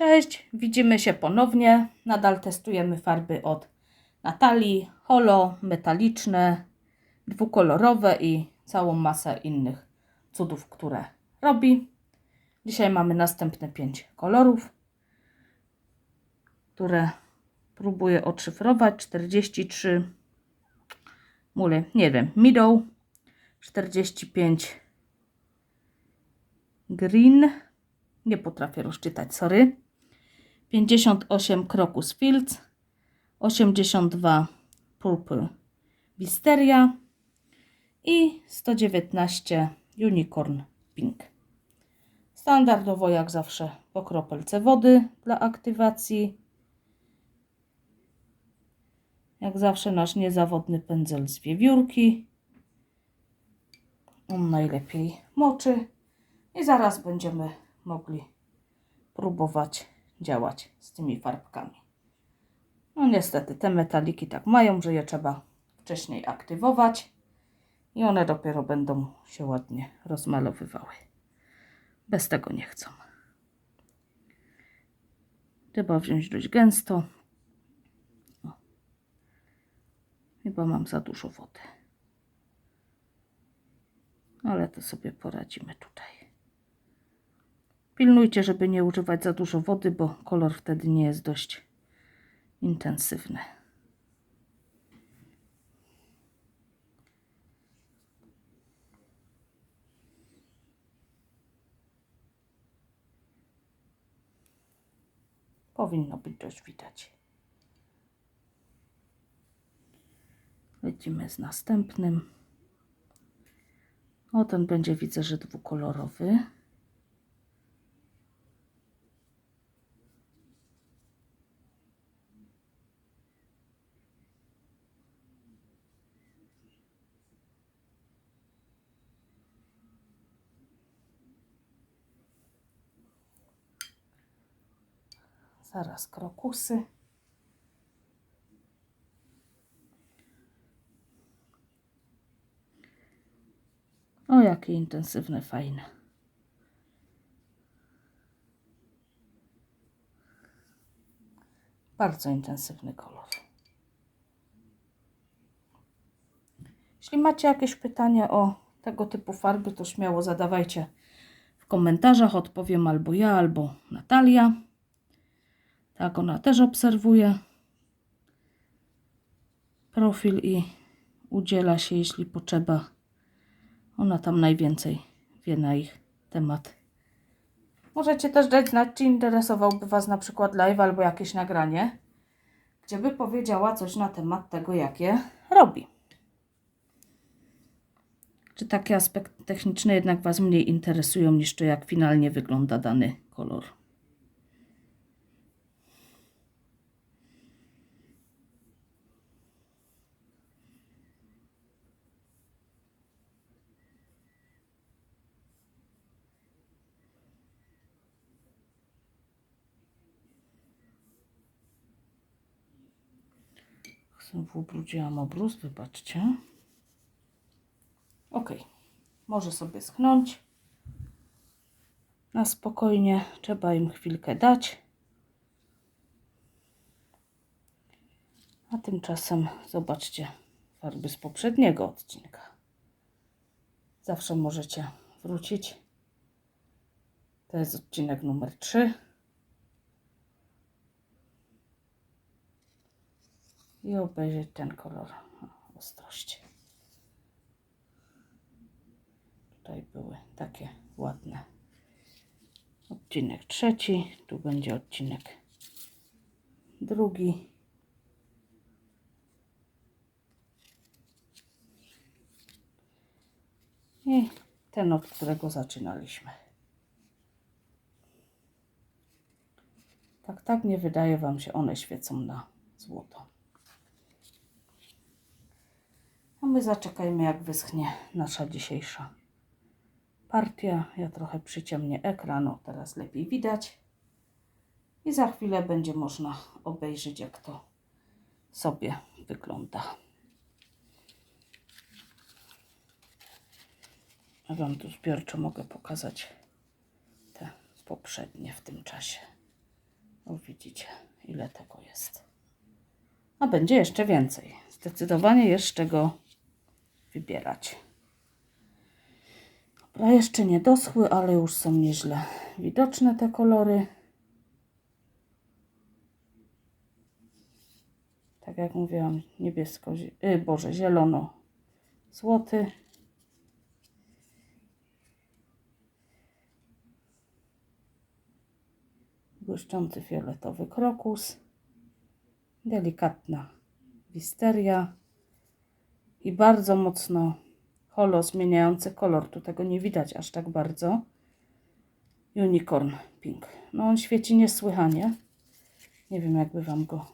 Cześć, widzimy się ponownie. Nadal testujemy farby od Natalii, holo, metaliczne, dwukolorowe i całą masę innych cudów, które robi. Dzisiaj mamy następne pięć kolorów, które próbuję odszyfrować. 43 mule, nie wiem, middle, 45 green, nie potrafię rozczytać, sorry. 58 Crocus Fields, 82 Purple Wisteria i 119 Unicorn Pink. Standardowo jak zawsze po kropelce wody dla aktywacji. Jak zawsze nasz niezawodny pędzel z wiewiórki. On najlepiej moczy. I zaraz będziemy mogli próbować działać z tymi farbkami. No niestety te metaliki tak mają, że je trzeba wcześniej aktywować i one dopiero będą się ładnie rozmalowywały. Bez tego nie chcą. Trzeba wziąć dość gęsto. O. Chyba mam za dużo wody. Ale to sobie poradzimy tutaj. Pilnujcie, żeby nie używać za dużo wody, bo kolor wtedy nie jest dość intensywny. Powinno być dość widać. Lecimy z następnym. O, ten będzie widzę, że dwukolorowy. Zaraz krokusy. O, jakie intensywne, fajne. Bardzo intensywny kolor. Jeśli macie jakieś pytania o tego typu farby, to śmiało zadawajcie w komentarzach. Odpowiem albo ja, albo Natalia. Tak, ona też obserwuje profil i udziela się, jeśli potrzeba. Ona tam najwięcej wie na ich temat. Możecie też dać znać, czy interesowałby Was na przykład live albo jakieś nagranie, gdzie by powiedziała coś na temat tego, jakie robi. Czy takie aspekty techniczne jednak Was mniej interesują niż to, jak finalnie wygląda dany kolor? Znowu ubrudziłam wybaczcie. Ok, może sobie schnąć. Na spokojnie, trzeba im chwilkę dać. A tymczasem zobaczcie farby z poprzedniego odcinka. Zawsze możecie wrócić. To jest odcinek numer 3. i obejrzeć ten kolor ostrości. Tutaj były takie ładne. Odcinek trzeci, tu będzie odcinek drugi. I ten, od którego zaczynaliśmy. Tak, tak nie wydaje Wam się, one świecą na złoto. A my zaczekajmy, jak wyschnie nasza dzisiejsza partia. Ja trochę przyciemnię ekran, o teraz lepiej widać. I za chwilę będzie można obejrzeć, jak to sobie wygląda. Ja Wam tu zbiorczo mogę pokazać te poprzednie w tym czasie. O, widzicie, ile tego jest. A będzie jeszcze więcej. Zdecydowanie jest z czego wybierać. Dobra, jeszcze nie doschły, ale już są nieźle widoczne te kolory. Tak jak mówiłam, niebiesko, y, boże, zielono, złoty. Błyszczący fioletowy krokus. Delikatna wisteria. I bardzo mocno holo zmieniający kolor. Tu tego nie widać aż tak bardzo. Unicorn Pink. No on świeci niesłychanie. Nie wiem jakby Wam go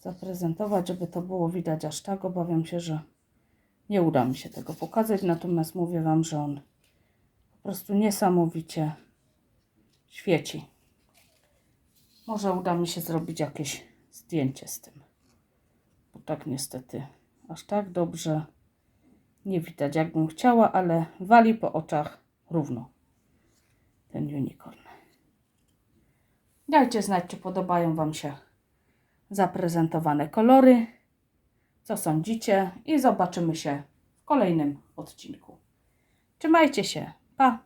zaprezentować, żeby to było widać aż tak. Obawiam się, że nie uda mi się tego pokazać. Natomiast mówię Wam, że on po prostu niesamowicie świeci. Może uda mi się zrobić jakieś zdjęcie z tym. Bo tak niestety aż tak dobrze nie widać jakbym chciała, ale wali po oczach równo ten unicorn. Dajcie znać, czy podobają Wam się zaprezentowane kolory, co sądzicie i zobaczymy się w kolejnym odcinku. Trzymajcie się, pa!